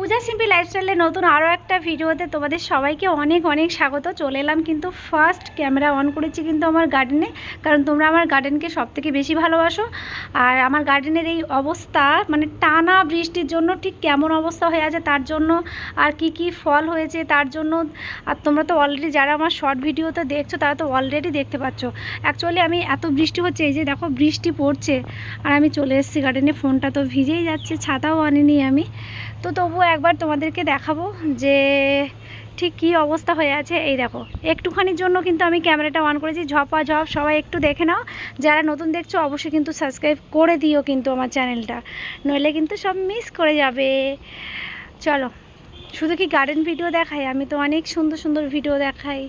পূজা সিম্পি লাইফস্টাইলে নতুন আরও একটা ভিডিওতে তোমাদের সবাইকে অনেক অনেক স্বাগত। চলে এলাম কিন্তু ফার্স্ট ক্যামেরা অন করেছি কিন্তু আমার গার্ডেনে কারণ তোমরা আমার গার্ডেনকে সব থেকে বেশি ভালোবাসো। আর আমার গার্ডেনের এই অবস্থা মানে টানা বৃষ্টির জন্য ঠিক কেমন অবস্থা হয়ে আছে তার জন্য আর কি কি ফল হয়েছে তার জন্য। আর তোমরা তো অলরেডি যারা আমার শর্ট ভিডিওতে দেখছ, তারা তো অলরেডি দেখতে পাচ্ছ। অ্যাকচুয়ালি আমি এত বৃষ্টি হচ্ছে, এই যে দেখো বৃষ্টি পড়ছে। আর আমি চলে এসেছি গার্ডেনে ফোনটা তো ভিজেই যাচ্ছে, ছাতাও আনিনি আমি। তো তবু একবার তোমাদেরকে দেখাবো যে ঠিক কী অবস্থা হয়ে আছে। এই দেখো, একটুখানির জন্য কিন্তু আমি ক্যামেরাটা অন করেছি, ঝপা ঝপ, সবাই একটু দেখে নাও। যারা নতুন দেখছ, অবশ্যই কিন্তু সাবস্ক্রাইব করে দিও কিন্তু আমার চ্যানেলটা। নইলে কিন্তু সব মিস করে যাবে। চলো, শুধু কি গার্ডেন ভিডিও দেখাই? আমি তো অনেক সুন্দর সুন্দর ভিডিও দেখাই।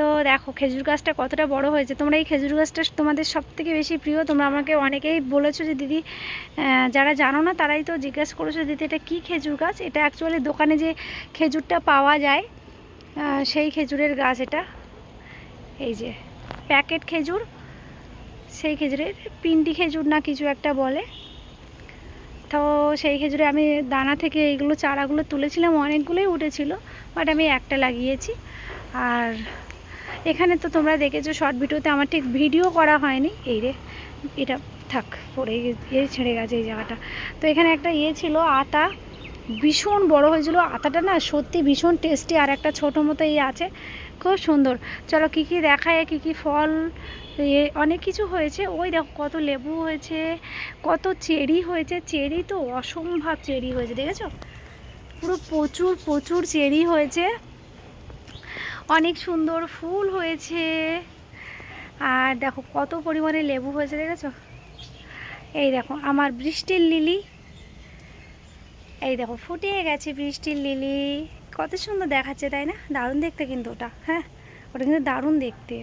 তো দেখো খেজুর গাছটা কতটা বড় হয়েছে। তোমরা এই খেজুর গাছটা তোমাদের সব থেকে বেশি প্রিয়। তোমরা আমাকে অনেকেই বলেছ যে, দিদি যারা জানো না, তারাই তো জিজ্ঞেস করেছ, দিদি, এটা কী খেজুর গাছ? এটা অ্যাকচুয়ালি দোকানে যে খেজুরটা পাওয়া যায় সেই খেজুরের গাছ এটা। এই যে, প্যাকেট খেজুর, সেই খেজুরের, পিন্ডি খেজুর না কিছু একটা বলে। তো সেই খেজুরে আমি দানা থেকে এইগুলো চারাগুলো তুলেছিলাম, অনেকগুলোই উঠেছিল, বাট আমি একটা লাগিয়েছি। আর এখানে তো তোমরা দেখেছ শর্ট ভিডিওতে আমার ঠিক ভিডিও করা হয়নি। এই রে, এটা থাক, পড়ে গে- এ ছেড়ে গেছে এই জায়গাটা। তো এখানে একটা ইয়ে ছিল আটা ভীষণ বড় হয়েছিল। আতাটা না সত্যি ভীষণ টেস্টি আর একটা ছোটো মতো ইয়ে আছে। খুব সুন্দর। চলো কী কী দেখায়, কী কী ফল এ অনেক কিছু হয়েছে। ওই দেখো কত লেবু হয়েছে, কত চেরি হয়েছে। চেরি তো অসম্ভব চেরি হয়েছে, দেখেছ? পুরো প্রচুর প্রচুর চেরি হয়েছে। অনেক সুন্দর ফুল হয়েছে। আর দেখো কত পরিমাণে লেবু হয়েছে, দেখেছ? এই দেখো, আমার বৃষ্টির লিলি। এই দেখো, ফুটে গেছে বৃষ্টির লিলি। কত সুন্দর দেখাচ্ছে, তাই না? দারুণ দেখতে কিন্তু ওটা হ্যাঁ? ওটা কিন্তু দারুণ দেখতে।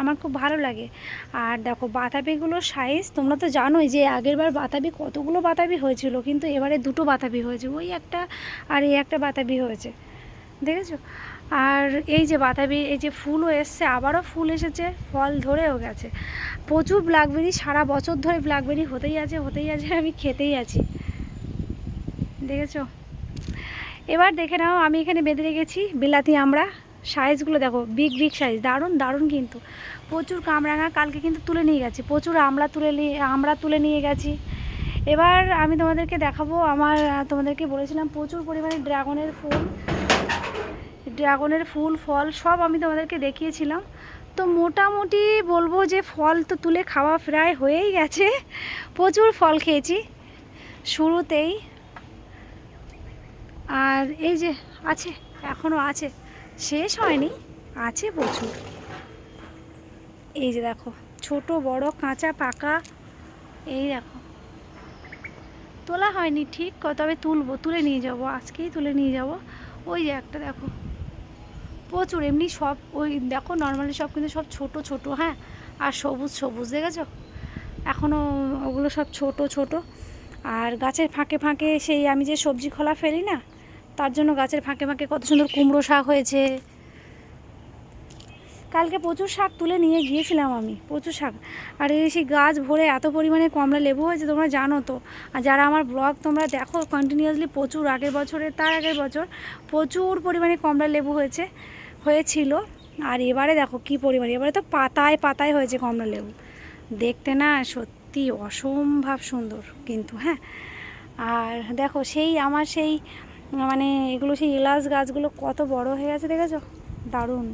আমার খুব ভালো লাগে। আর দেখো, বাতাবিগুলোর সাইজ তোমরা তো জানোই যে আগের বার বাতাবি কতগুলো বাতাবি হয়েছিল, কিন্তু এবারে দুটো বাতাবি হয়েছে। ওই একটা আর এই একটা বাতাবি হয়েছে। দেখেছ? আর এই যে বাতাবি এই যে ফুলও এসছে, আবারও ফুল এসেছে, ফল ধরেও গেছে। প্রচুর ব্ল্যাকবেরি সারা বছর ধরে ব্ল্যাকবেরি হতেই আছে হতেই আছে, আমি খেতেই আছি। দেখেছ? এবার দেখে নাও, আমি এখানে বেঁধে রেখেছি বিলাতি আমরা। সাইজগুলো দেখো বিগ বিগ সাইজ দারুণ দারুণ কিন্তু। প্রচুর কামরাঙা, কালকে কিন্তু তুলে নিয়ে গেছি। প্রচুর আমরা তুলে নিয়ে আমরা তুলে নিয়ে গেছি। এবার আমি তোমাদেরকে দেখাবো, আমার, তোমাদেরকে বলেছিলাম প্রচুর পরিমাণে ড্রাগনের ফুল। ড্রাগনের ফুল, ফল সব আমি তোমাদেরকে দেখিয়েছিলাম। তো মোটামুটি বলব যে ফল তো তুলে খাওয়া প্রায় হয়েই গেছে। প্রচুর ফল খেয়েছি শুরুতেই। আর এই যে আছে এখনও আছে। শেষ হয়নি, আছে প্রচুর। এই যে দেখো, ছোট, বড়, কাঁচা, পাকা, এই দেখো। তোলা হয়নি ঠিক, তবে তুলবো, তুলে নিয়ে যাব, আজকেই তুলে নিয়ে যাব। ওই যে একটা দেখো। প্রচুর, এমনি সব ওই দেখো নর্মালি সব কিন্তু সব ছোট ছোট হ্যাঁ? আর সবুজ সবুজ, দেখেছ? এখনও ওগুলো সব ছোট ছোট। আর গাছের ফাঁকে ফাঁকে সেই আমি যে সবজি খোলা ফেলি না, তার জন্য গাছের ফাঁকে ফাঁকে কত সুন্দর কুমড়ো শাক হয়েছে। কালকে প্রচুর শাক তুলে নিয়ে গিয়েছিলাম আমি, প্রচুর শাক। আর এই সেই গাছ ভরে এত পরিমাণে কমলা লেবু হয়েছে, তোমরা জানো তো। আর যারা আমার ব্লগ তোমরা দেখো কন্টিনিউয়াসলি প্রচুর, আগের বছরের তার আগের বছর প্রচুর পরিমাণে কমলা লেবু হয়েছে, হয়েছিল। আর এবারে দেখো কি পরিমাণে, এবারে তো পাতায় পাতায় হয়েছে কমলা লেবু। দেখতে না সত্যি অসম্ভব সুন্দর কিন্তু হ্যাঁ। আর দেখো সেই আমার সেই মানে এগুলো সেই এলাচ গাছগুলো কত বড় হয়ে গেছে, দেখেছ? দারুণ।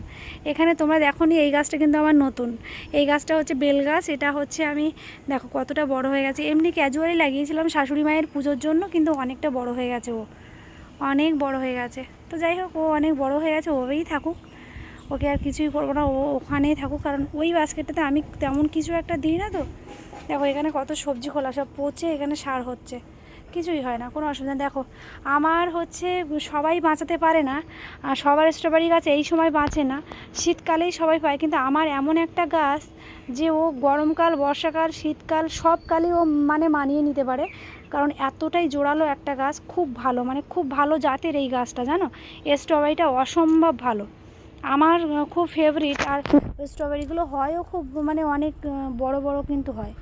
এখানে তোমরা দেখো নি এই গাছটা কিন্তু আমার নতুন। এই গাছটা হচ্ছে বেল গাছ, এটা হচ্ছে আমি, দেখো কতটা বড় হয়ে গেছে। এমনি ক্যাজুয়ালি লাগিয়েছিলাম শাশুড়ি মায়ের পুজোর জন্য, কিন্তু অনেকটা বড় হয়ে গেছে ও। অনেক বড় হয়ে গেছে। তো যাই হোক, ও অনেক বড় হয়ে গেছে ওবেই থাকুক। ওকে আর কিছুই করব না, ও ওখানেই থাকুক। কারণ ওই বাস্কেটটাতে আমি তেমন কিছু একটা দিই না তো। দেখো এখানে কত সবজি খোলা, সব পচে এখানে সার হচ্ছে। কিছুই হয় না, কোনো অসুবিধা। দেখো, আমার হচ্ছে সবাই বাঁচাতে পারে না, আর সবার স্ট্রবেরি গাছ এই সময় বাঁচে না, শীতকালেই সবাই পায়। কিন্তু আমার এমন একটা গাছ যে ও গরমকাল, বর্ষাকাল, শীতকাল সব কালই ও মানে মানিয়ে নিতে পারে, কারণ এতটাই জোরালো একটা গাছ, খুব ভালো মানে খুব ভালো জাতের এই গাছটা, জানো? স্ট্রবেরিটা অসম্ভব ভালো। আমার খুব ফেভারিট আর স্ট্রবেরিগুলো হয়ও খুব মানে অনেক বড় বড় কিন্তু হয়।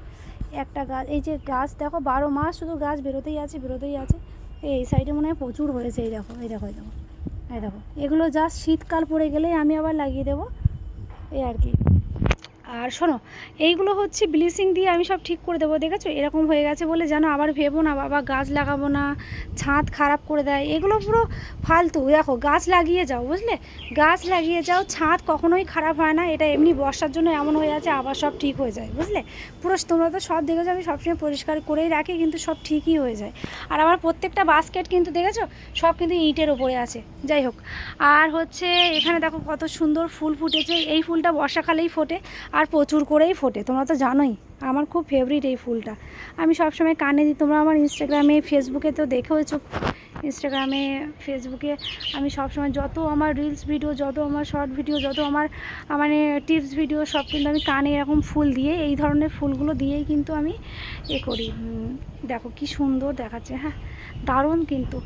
একটা গাছ, এই যে গাছ দেখো, বারো মাস শুধু গাছ বেরোতেই আছে বেরোতেই আছে। এই সাইডে মনে হয় প্রচুর হয়েছে, এই দেখো এই দেখো এই দেখো এই দেখো। এগুলো জাস্ট শীতকাল পড়ে গেলেই আমি আবার লাগিয়ে দেবো, এই আর কি। আর শোনো, এইগুলো হচ্ছে ব্লিচিং দিয়ে আমি সব ঠিক করে দেবো, দেখেছ? এরকম হয়ে গেছে বলে যেন আবার ভেবো না, বাবা গাছ লাগাবো না, ছাদ খারাপ করে দেয়, এগুলো পুরো ফালতু। দেখো, গাছ লাগিয়ে যাও, বুঝলে? গাছ লাগিয়ে যাও, ছাদ কখনোই খারাপ হয় না, এটা এমনি বর্ষার জন্য এমন হয়ে আছে, আবার সব ঠিক হয়ে যায়, বুঝলে? পুরো তোমরা তো সব দেখেছ, আমি সবসময় পরিষ্কার করেই রাখি, কিন্তু সব ঠিকই হয়ে যায়। আর আমার প্রত্যেকটা বাস্কেট কিন্তু, দেখেছ? সব কিন্তু ইটের ওপরে আছে, যাই হোক। আর হচ্ছে, এখানে দেখো কত সুন্দর ফুল ফুটেছে, এই ফুলটা বর্ষাকালেই ফোটে, আর প্রচুর করেই ফোটে, তোমরা তো জানোই, আমার খুব ফেভারিট এই ফুলটা। আমি সবসময় কানে দিই, তোমরা আমার ইনস্টাগ্রামে ফেসবুকে তো দেখেওছো। ইনস্টাগ্রামে ফেসবুকে আমি সবসময় যত আমার রিলস ভিডিও যত আমার শর্ট ভিডিও যত আমার মানে টিপস ভিডিও সব কিন্তু আমি কানে এরকম ফুল দিয়ে, এই ধরনের ফুলগুলো দিয়েই কিন্তু আমি এ করি। দেখো কি সুন্দর দেখাচ্ছে হ্যাঁ দারুণ কিন্তু।